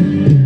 ไม่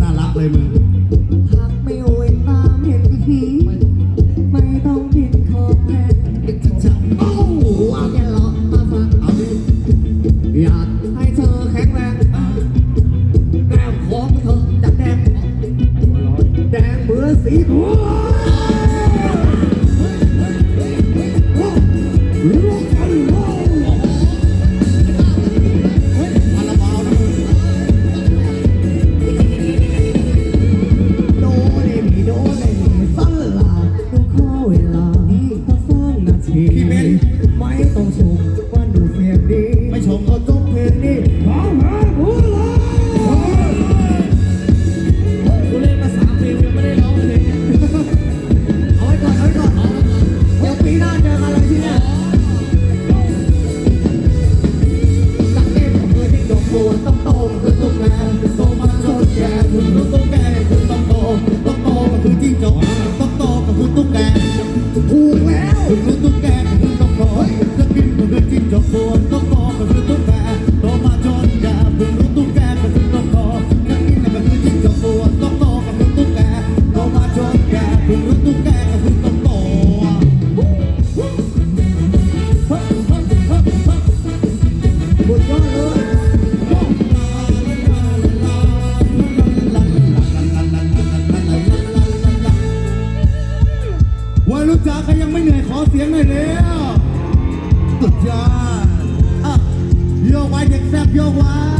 น่ารักเลยมึง bienvenido. Good job. Uh, your wife except your wife.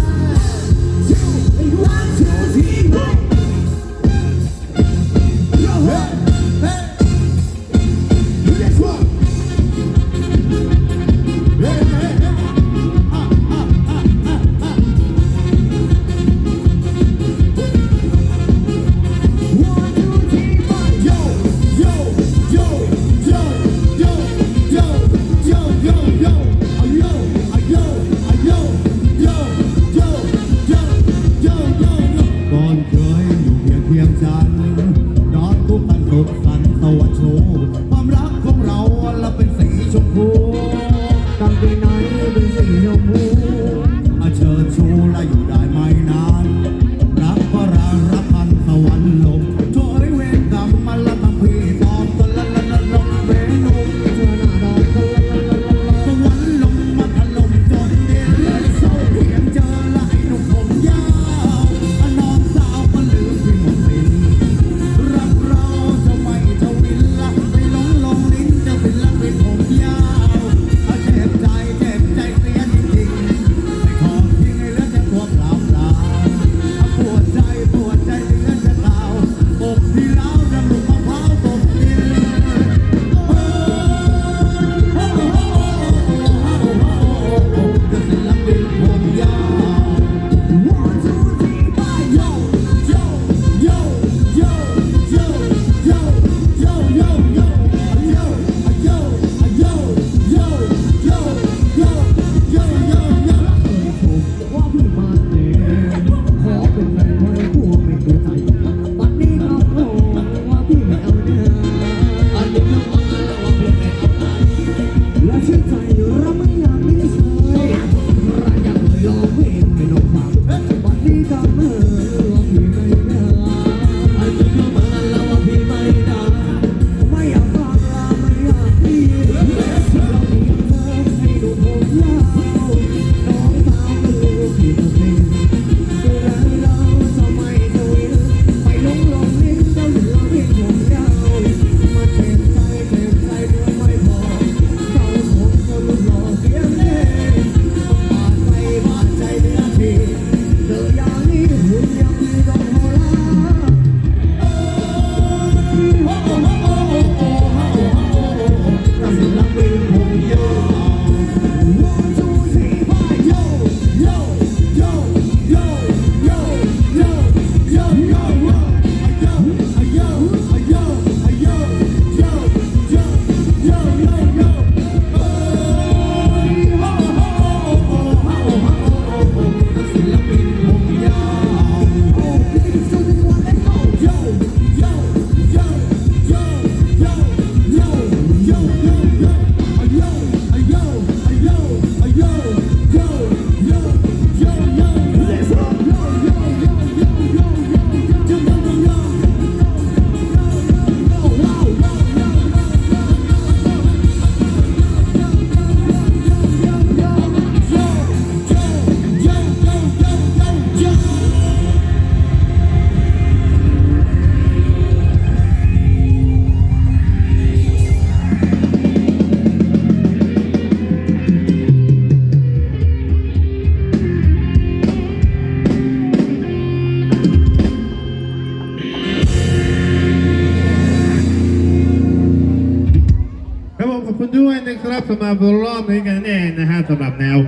รับสำหรับรอบนี้กันนั่นเองนะฮะสำหรับแนว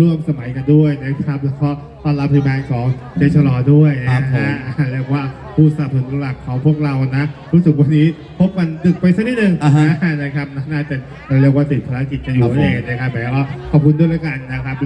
ร่วมสมัยกันด้วยนะครับแล้วก็ต้อนรับทีมงานของเจชลอด้วยนะฮะเรียกว่าผู้สนับสนุนหลักของพวกเรานะรู้สึกวันนี้พบกันดึกไปสักนิดหนึ่งนะครับน่าจะเรียกว่าติดภารกิจกันอยู่นั่นเองนะครับแต่ก็ขอบคุณด้วยแล้วกันนะครับ